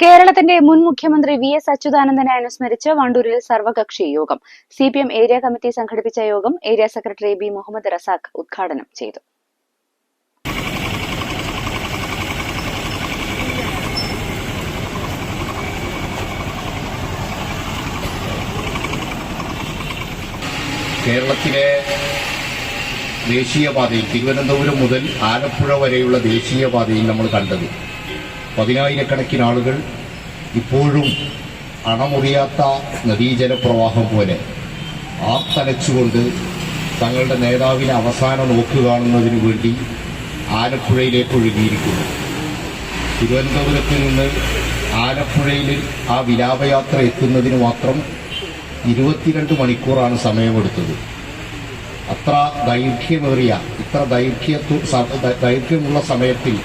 കേരളത്തിന്റെ മുൻ മുഖ്യമന്ത്രി വി എസ് അച്യുതാനന്ദനെ അനുസ്മരിച്ച് വണ്ടൂരിൽ സർവകക്ഷി യോഗം. C P M area committee സംഘടിപ്പിച്ച യോഗം area secretary B Muhammad Razak ഉദ്ഘാടനം ചെയ്തു. കേരളത്തിലെ ദേശീയപാതയിൽ തിരുവനന്തപുരം മുതൽ ആലപ്പുഴ വരെയുള്ള ദേശീയപാതയിൽ നമ്മൾ കണ്ടത് പതിനായിരക്കണക്കിന് ആളുകൾ ഇപ്പോഴും അണമുറിയാത്ത നദീജലപ്രവാഹം പോലെ ആർത്തലച്ചുകൊണ്ട് തങ്ങളുടെ നേതാവിനെ അവസാന നോക്കു കാണുന്നതിനു വേണ്ടി ആലപ്പുഴയിലേക്ക് ഒഴുകിയിരിക്കുന്നു. തിരുവനന്തപുരത്ത് നിന്ന് ആലപ്പുഴയിൽ ആ വിലാപയാത്ര എത്തുന്നതിന് മാത്രം ഇരുപത്തിരണ്ട് മണിക്കൂറാണ് സമയമെടുത്തത്. അത്ര ദൈർഘ്യമേറിയ ഇത്ര ദൈർഘ്യ ദൈർഘ്യമുള്ള സമയത്തിൽ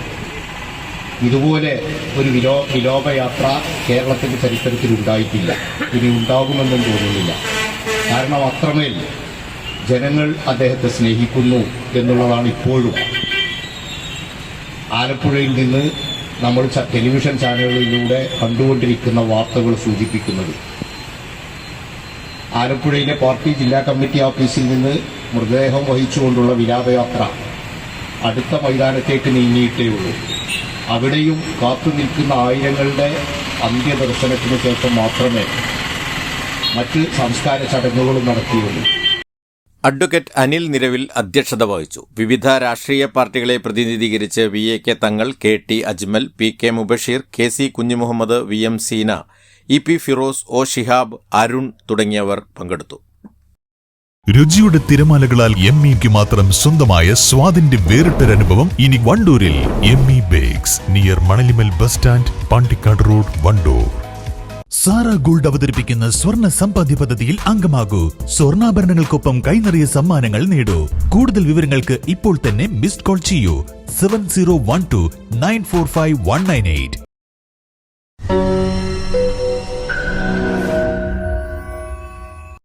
ഇതുപോലെ ഒരു വിലോ വിലോപയാത്ര കേരളത്തിന്റെ ചരിത്രത്തിൽ ഉണ്ടായിട്ടില്ല. ഇനി ഉണ്ടാകുമെന്നും തോന്നുന്നില്ല. കാരണം അത്രമേൽ ജനങ്ങൾ അദ്ദേഹത്തെ സ്നേഹിക്കുന്നു എന്നുള്ളതാണ് ഇപ്പോഴും. ആലപ്പുഴയിൽ നിന്ന് നമ്മൾ ടെലിവിഷൻ ചാനലുകളിലൂടെ കണ്ടുകൊണ്ടിരിക്കുന്ന വാർത്തകൾ സൂചിപ്പിക്കുന്നത്. ആലപ്പുഴയിലെ പാർട്ടി ജില്ലാ കമ്മിറ്റി ഓഫീസിൽ നിന്ന് മൃതദേഹം വഹിച്ചുകൊണ്ടുള്ള വിലാപയാത്ര അടുത്ത മൈതാനത്തേക്ക് നീങ്ങിയിട്ടേ ഉള്ളൂ അവിടെയും കാത്തു നിൽക്കുന്ന ആയിരങ്ങളുടെ അന്ത്യദർശനത്തിന് ശേഷം മാത്രമേ മറ്റ് സംസ്കാര ചടങ്ങുകളും നടത്തിയുള്ളൂ. അഡ്വക്കേറ്റ് അനിൽ നിരവിൽ അധ്യക്ഷത വഹിച്ചു. വിവിധ രാഷ്ട്രീയ പാർട്ടികളെ പ്രതിനിധീകരിച്ച് V A K Thangal K T Ajmal P K Mubasheer K C Kunhumuhammad V M Seena E P Firoz O Shihab Arun തുടങ്ങിയവർ പങ്കെടുത്തു. രുചിയുടെ തിരമാലകളാൽ എം ഇക്ക് മാത്രം സ്വന്തമായ സ്വാദിന്റെ വേറിട്ടൊരനുഭവം ഇനി വണ്ടൂരിൽ M E bakes near Manalimal bus stand Pandikkad road Wandoor. Sara gold അവതരിപ്പിക്കുന്ന സ്വർണ സമ്പാദ്യ പദ്ധതിയിൽ അംഗമാകൂ. സ്വർണാഭരണങ്ങൾക്കൊപ്പം കൈനിറിയ സമ്മാനങ്ങൾ നേടൂ. കൂടുതൽ വിവരങ്ങൾക്ക് ഇപ്പോൾ തന്നെ മിസ്ഡ് കോൾ ചെയ്യൂ. Seven zero one two nine four five one nine eight